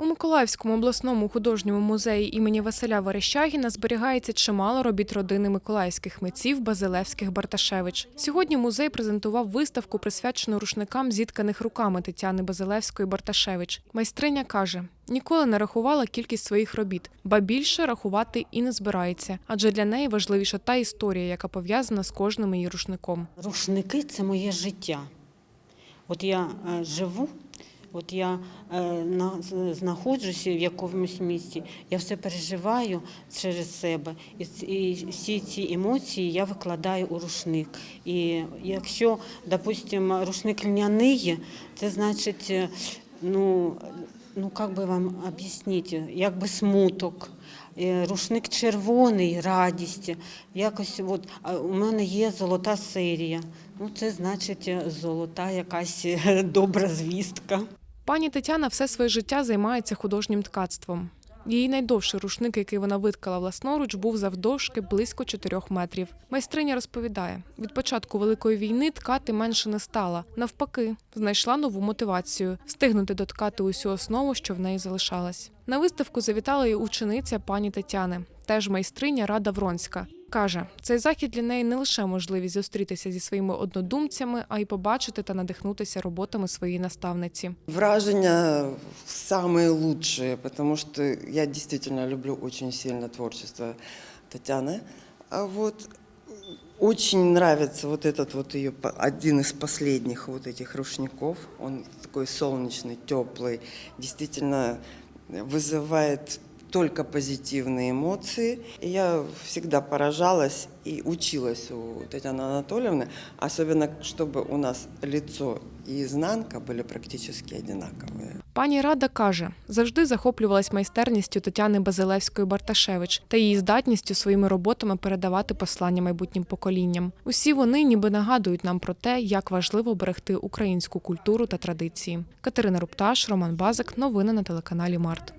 У Миколаївському обласному художньому музеї імені Василя Верещагіна зберігається чимало робіт родини миколаївських митців Базилевських Барташевич. Сьогодні музей презентував виставку, присвячену рушникам, зітканих руками Тетяни Базилевської Барташевич. Майстриня каже: ніколи не рахувала кількість своїх робіт, ба більше рахувати і не збирається, адже для неї важливіша та історія, яка пов'язана з кожним її рушником. Рушники це моє життя. От я е, живу, от я е, на, знаходжуся в якомусь місці, я все переживаю через себе. І, всі ці емоції я викладаю у рушник. І якщо, допустимо, рушник льняний, це значить, е, ну, ну як би вам об'яснити, якби смуток. Е, Рушник червоний, радість. Якось от, у мене є золота серія. Ну, це значить золота якась добра звістка. Пані Тетяна все своє життя займається художнім ткацтвом. Її найдовший рушник, який вона виткала власноруч, був завдовжки близько 4 метрів. Майстриня розповідає: від початку великої війни ткати менше не стала. Навпаки, знайшла нову мотивацію встигнути доткати усю основу, що в неї залишалась. На виставку завітала і учениця пані Тетяни, теж майстриня Рада Вронська. Каже, цей захід для неї не лише можливість зустрітися зі своїми однодумцями, а й побачити та надихнутися роботами своєї наставниці. Вражения самые лучшие, потому что я действительно люблю очень сильно творчество Татьяны. А вот очень нравится вот этот вот ее по- один из последних вот этих рушников. Он такой солнечный, теплый, действительно вызывает только позитивные эмоции. И я всегда поражалась и училась у Татьяны Анатольевны, особенно чтобы у нас лицо и изнанка были практически одинаковые. Пані Рада каже, завжди захоплювалась майстерністю Тетяни Базилевської Барташевич та її здатністю своїми роботами передавати послання майбутнім поколінням. Усі вони ніби нагадують нам про те, як важливо берегти українську культуру та традиції. Катерина Рупташ, Роман Базик. Новини на телеканалі Март.